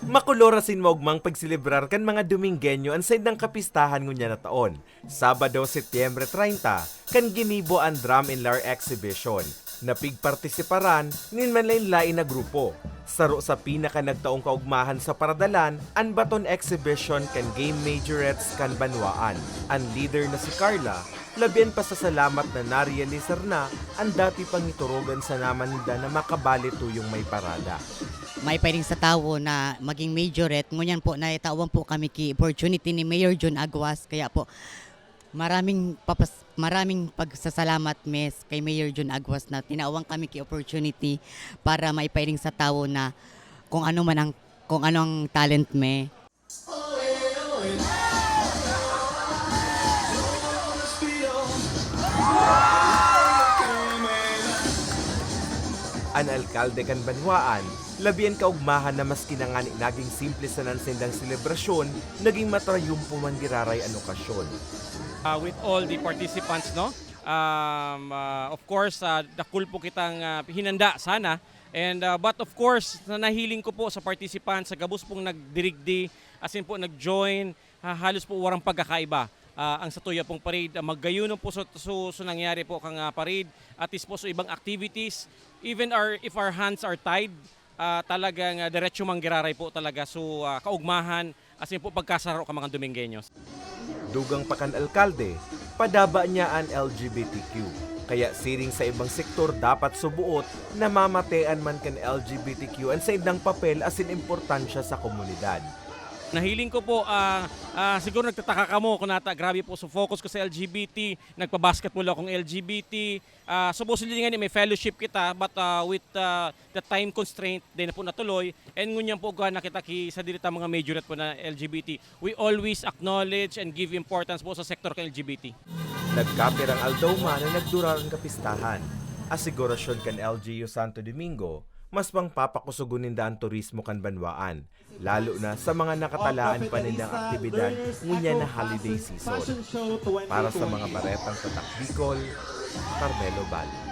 Makulorasin maugmang pagsilibrar kan mga Domingueño ang side ng kapistahan ngunya na taon. Sabado, Setyembre 30, kan ginibo ang Drum and Lar Exhibition. Napigpartisiparan nin manlain-lain na grupo. Saro sa pinaka nagtaong kaugmahan sa paradalan, ang baton exhibition kan game majorettes kan banwaan. Ang leader na si Carla, labyan pa sa salamat na narealisar na ang dati pang iturugan sa naman nila na makabali tuyong may parada. May pwedeng sa tao na maging majorette. Ngunyan po, naitawan po kami ki opportunity ni Mayor John Aguas. Kaya po, maraming papas, maraming pagsasalamat mes kay Mayor John Aguas na tinawang kami ki opportunity para maipahiling sa tao na kung ano man ang kung ano ang talent me. An alkalde kan banwaan, labian kaugmahan na maski na nga naging simple sa nansindang selebrasyon, naging matrayumpo man giraray an okasyon. uh, with all the participants no? Um, uh, of course uh, dakul po kitang uh, hinanda sana. And uh, but of course na nahiling ko po sa participants sa gabos pong nagdirigdi as in po nag-join ha, halos po warang pagkakaiba Ah, ang sa tuya pong parade uh, maggayunon po so, so, so nangyari po kang uh, parade at is po so ibang activities even our if our hands are tied ah, talagang uh, diretso manggiraray po talaga so ah, kaugmahan as in po pagkasaro ka mga Domingueños Dugang pakan alkalde, padaba niya ang LGBTQ. Kaya siring sa ibang sektor dapat subuot na mamatean man kan LGBTQ ang sa idang papel asin importansya sa komunidad. Nahiling ko po, ah, ah, siguro nagtataka ka mo kung nata, grabe po, so focus ko sa LGBT, nagpa-basketball akong LGBT. Uh, supposedly nga may fellowship kita, but ah, with ah, the time constraint, din na po natuloy. And ngunyan po ga nakita ki sa dirita mga majorette po na LGBT. We always acknowledge and give importance po sa sektor ng LGBT. Nagkapirang Aldoma na nagdurang kapistahan. Asigurasyon kan LGU Santo Domingo, mas pang papakusugunin daan turismo kan banwaan, lalo na sa mga nakatalaan pa nilang aktibidad ngunya na holiday season. Para sa mga baretang tatak Bicol, Carmelo Bal.